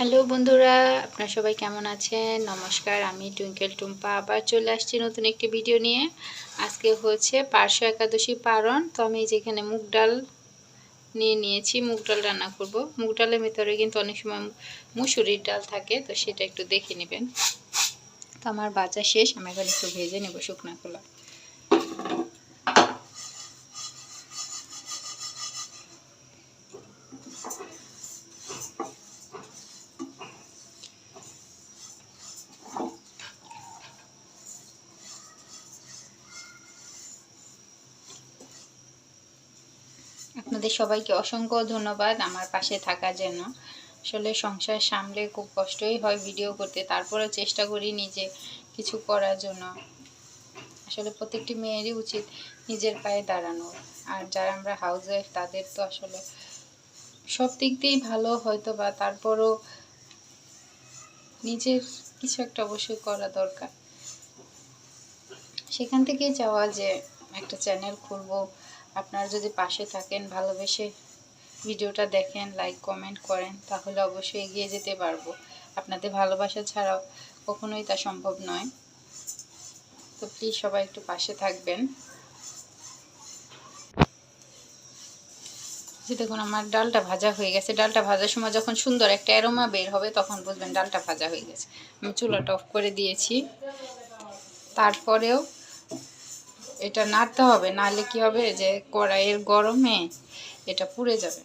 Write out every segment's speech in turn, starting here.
Hello বন্ধুরা, আপনারা সবাই কেমন আছেন? নমস্কার, আমি টুইঙ্কেল টুম্পা আবার চলে আসছি নতুন একটি ভিডিও নিয়ে। আজকে হচ্ছে পার্শ্ব একাদশী পারণ, তো আমি যেখানে মুগ ডাল নিয়ে নিয়েছি, মুগ ডাল রান্না করব। মুগ ডালের ভিতরে কিন্তু অনেক সময় মুসুরির ডাল থাকে, তো সেটা একটু দেখে নেবেন। তো আমার বাজা শেষ, আমি এখন একটু ভেজে নেব শুকনা খোলা। আপনাদের সবাইকে অসংখ্য ধন্যবাদ আমার পাশে থাকার জন্য। আসলে সংসার সামলে খুব কষ্টই হয় ভিডিও করতে তারপরে চেষ্টা করি নিজে কিছু করার জন্য। আসলে প্রত্যেকটি মেয়েরই উচিত নিজের পায়ে দাঁড়ানো। আর যারা আমরা হাউস ওয়াইফ তাদের তো আসলে সব দিক দিয়েই ভালো হয়তো বা তারপরও নিজের কিছু একটা অবশ্যই করা দরকার। সেখান থেকেই চাওয়া যে একটা চ্যানেল খুলবো। আপনারা যদি পাশে থাকেন, ভালোবেসে ভিডিওটা দেখেন লাইক কমেন্ট করেন, তাহলে অবশ্যই এগিয়ে যেতে পারব। আপনাদের ভালোবাসা ছাড়াও কখনোই তা সম্ভব নয়। তো প্লিজ সবাই একটু পাশে থাকবেন। যে দেখুন, আমার ডালটা ভাজা হয়ে গেছে। ডালটা ভাজার সময় যখন সুন্দর একটা অ্যারোমা বের হবে, তখন বুঝবেন ডালটা ভাজা হয়ে গেছে। আমি চুলাটা অফ করে দিয়েছি। তারপরেও এটা নাড়তে হবে নাহলে কি হবে? যে কড়াইয়ের গরমে এটা পুড়ে যাবে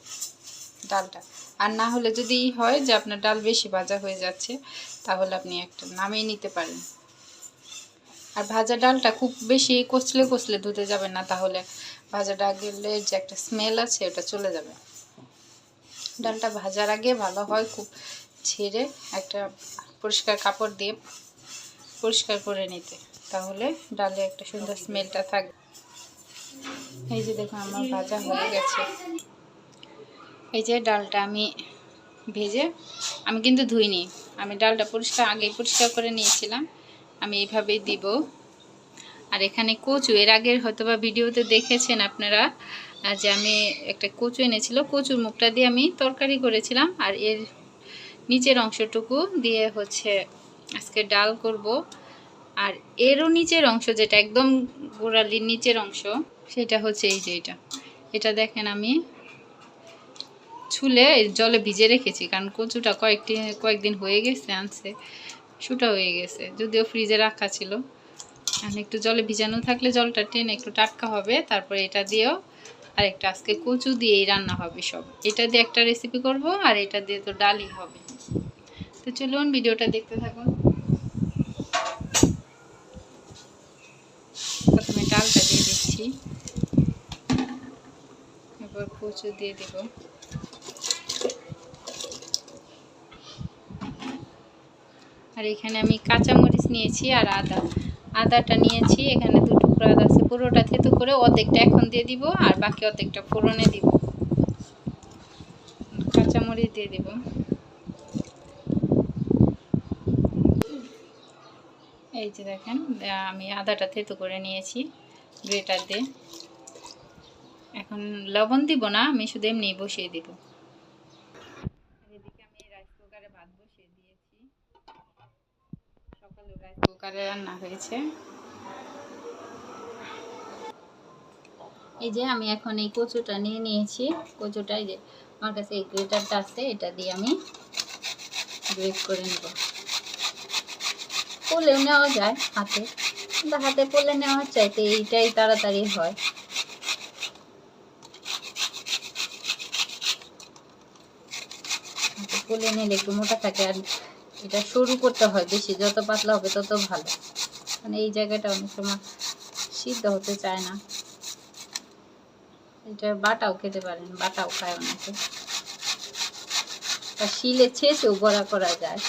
ডালটা। আর না হলে যদি হয় যে আপনার ডাল বেশি ভাজা হয়ে যাচ্ছে, তাহলে আপনি একটা নামিয়ে নিতে পারেন। আর ভাজা ডালটা খুব বেশি কচলে কচলে ধুতে যাবে না, তাহলে ভাজা ডালের যে একটা স্মেল আছে, ওটা চলে যাবে। ডালটা ভাজার আগে ভালো হয় খুব ছেড়ে একটা পরিষ্কার কাপড় দিয়ে পরিষ্কার করে নিতে। তাহলে ডালে একটা সুন্দর স্মেলটা থাকবে এই যে দেখুন, আমার ভাজা হয়ে গেছে। এই যে ডালটা আমি ভেজে, আমি কিন্তু ধুইনি। আমি ডালটা পরিষ্কার আগে পরিষ্কার করে নিয়েছিলাম। আমি এইভাবেই দিব। আর এখানে কচু, এর আগের হয়তোবা ভিডিওতে দেখেছেন আপনারা যে আমি একটা কচু এনেছিল, কচুর মুখটা দিয়ে আমি তরকারি করেছিলাম। আর এর নিচের অংশটুকু দিয়ে হচ্ছে আজকে ডাল করব। আর এরও নিচের অংশ যেটা একদম গোড়ালির নিচের অংশ, সেটা হচ্ছে এই যে এটা। এটা দেখেন আমি ছুলে জলে ভিজে রেখেছি, কারণ কচুটা কয়েকটি, কয়েকদিন হয়ে গেছে, আনছে শুটা হয়ে গেছে, যদিও ফ্রিজে রাখা ছিল। আর একটু জলে ভিজানো থাকলে জলটা টেনে একটু টাটকা হবে, তারপরে এটা দিয়েও আর একটা আজকে কচু দিয়েই রান্না হবে সব। এটা দিয়ে একটা রেসিপি করব, আর এটা দিয়ে তো ডালই হবে। তো চলুন ভিডিওটা দেখতে থাকুন প্রথমে ডালটা দিচ্ছি। এবার কচু দিয়ে দেব। আর এখানে আমি কাঁচামরিচ নিয়েছি আর আদা। আদাটা নিয়েছি, এখানে দু টুকরো আদা আছে। পুরোটা থেতু করে অর্ধেকটা এখন দিয়ে দিব আর বাকি অর্ধেকটা ফোড়নে দিব। কাঁচামরিচ দিয়ে দিব। এই যে দেখেন আমি আদাটা থেতু করে নিয়েছি। গ্রেটার দিয়ে। এখন লবণ দিব না, আমি শুধু এমনি বসিয়ে দিব। আমি রাইস কুকারে ভাত বসিয়ে দিয়েছি। রান্না হয়েছে। এই যে আমি এখন এই কচুটা নিয়ে নিয়েছি। কচুটা এই যে আমার কাছে এই গ্রেটারটা আছে, এটা দিয়ে আমি গ্রেট করে নেব। পোলেও নেওয়া যায়, হাতে। কিন্তু হাতে পোলে নেওয়ার চাইতে এইটাই তাড়াতাড়ি হয়। হাতে নিলে একটু মোটা থাকে আর এটা সরু করতে হয় বেশি, যত পাতলা হবে তত ভালো। মানে এই জায়গাটা অনেক সময় সিদ্ধ হতে চায় না। এটা বাটাও খেতে পারেন, বাটাও খায় অনেকে। শিলে ছেঁচেও বড়া করা যায়।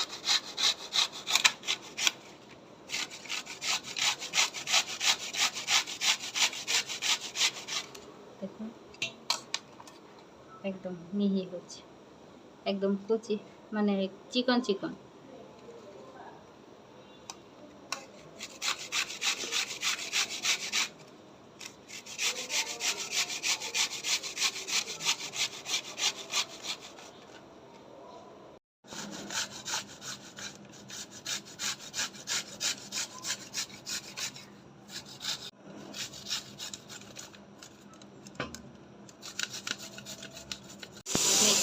একদম মিহি হচ্ছে। একদম কুচি মানে চিকন চিকন।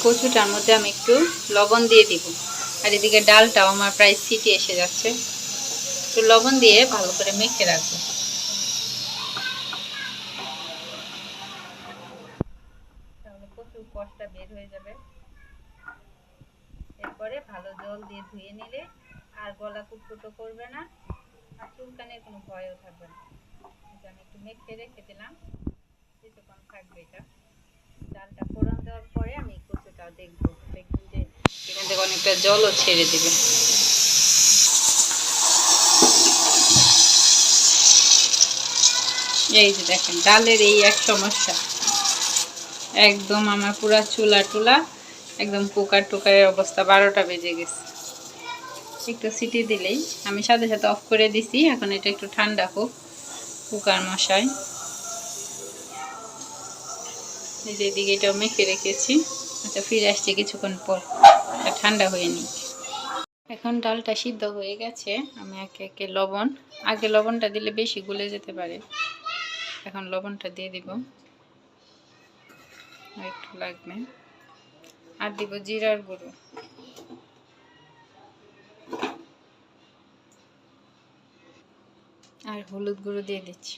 কচুটার মধ্যে আমি একটু লবণ দিয়ে দিব। আর এদিকে ডালটাও আমার প্রায় সিটি এসে যাচ্ছে। একটু লবণ দিয়ে ভালো করে মেখে রাখব। তাহলে কষটা বের হয়ে যাবে। এরপরে ভালো জল দিয়ে ধুয়ে নিলে আর গলা কুটকুটো করবে না আর কোনো ভয়ও থাকবে না। আমি একটু মেখে রেখে দিলাম। কিছুক্ষণ থাকবে এটা। ডালটা ফোড়ন দেওয়ার পরে আমি কচুটা দেখব। দেখবেন যে এখান থেকে অনেকটা জলও ছেড়ে দেবে। এই যে দেখেন, ডালের এই এক সমস্যা। একদম আমার পুরা চুলা টুলা, একদম কুকার টুকারের অবস্থা, বারোটা বেজে গেছে। একটু সিটি দিলেই। আমি সাথে সাথে অফ করে দিছি, এখন এটা একটু ঠান্ডা হোক কুকার মশাই এই যে এদিকে এটাও মেখে রেখেছি আচ্ছা ফিরে আসছি কিছুক্ষণ পর। ঠান্ডা হয়ে নি। এখন ডালটা সিদ্ধ হয়ে গেছে। আমি একে একে লবণ, আগে লবণটা দিলে বেশি গুলে যেতে পারে। এখন লবণটা দিয়ে দিব। একটু লাগবে। আর দিব জিরার গুঁড়ো। আর হলুদ গুঁড়ো দিয়ে দিচ্ছি।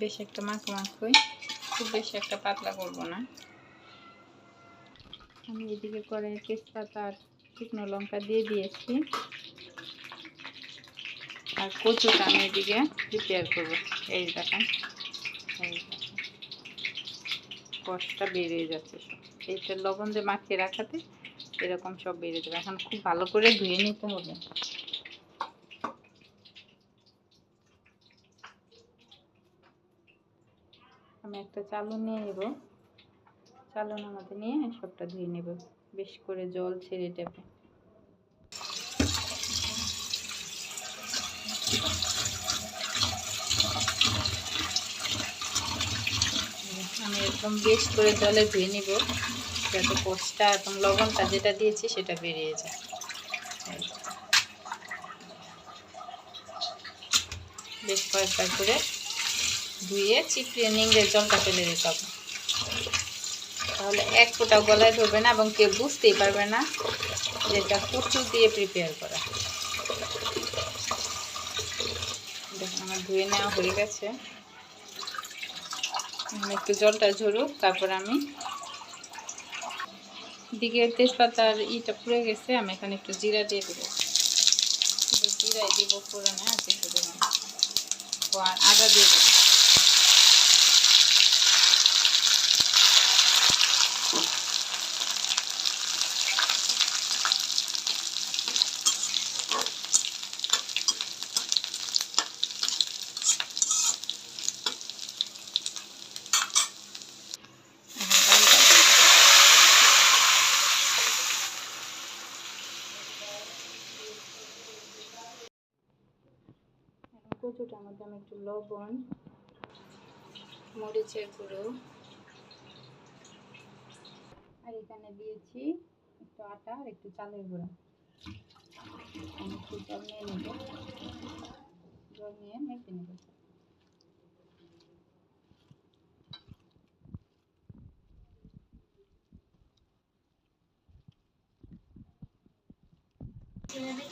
বেশ একটা মাখো মাখোই খুব বেশি একটা পাতলা করব না। আমি এদিকে করে তেজপাতা আর শুকনো লঙ্কা দিয়ে দিয়েছি। আর কচুটা আমি এদিকে প্রিপেয়ার করব। এই দেখেন এই দেখেন। কষটা বেরিয়ে যাচ্ছে সব। এইটা লবণ দিয়ে মাখিয়ে রাখাতে এরকম সব বেরিয়ে যাবে। এখন খুব ভালো করে ধুয়ে নিতে হবে। একটা চালু নিয়ে নেব। চালনের মধ্যে নিয়ে সবটা ধুয়ে নেব। বেশ করে জল ছেড়ে টেপে আমি একদম বেশ করে জলে ধুয়ে নিব যাতে কোষটা একদম লবণটা যেটা দিয়েছি সেটা বেরিয়ে যায়। বেশ কয়েকবার করে ধুয়ে চিপড়িয়ে নিংড়ে জলটা ফেলে দিতে হবে। তাহলে এক ফোঁটা গলায় ধরবে না এবং কেউ বুঝতেই পারবে না যে এটা কচু দিয়ে প্রিপেয়ার করা। দেখুন, আমার ধুয়ে নেওয়া হয়ে গেছে। একটু জলটা ঝরুক, তারপর আমি দিকে তেজপাতার ইটা পুড়ে গেছে, আমি এখানে একটু জিরা দিয়ে দেবো। জিরাই দিব দেবো না আর আদা দিয়ে দেবো। ওটার মধ্যে আমি একটু লবণ, মরিচের গুঁড়ো। আর এখানে দিয়েছি একটু আটা আর একটু চালের গুঁড়ো। একটু জল নিয়ে নেব। জল নিয়ে মেখে নেব। Yeah.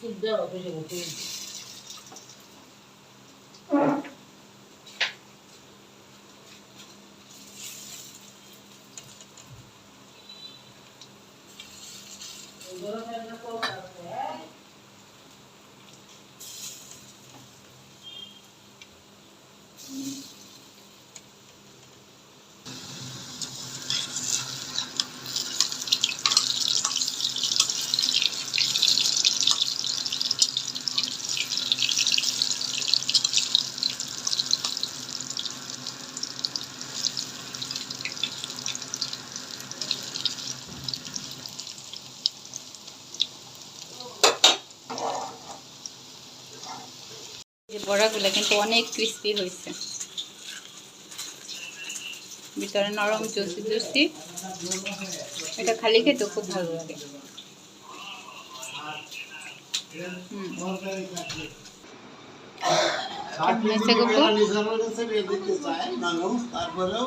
Şimdi de yapacak o şey. যে বড়াগুলো কিন্তু অনেক ক্রিস্পি হয়েছে। ভিতরে নরম জুসি জুসি। এটা খালি খেতে খুব ভালো লাগে। তারপরেও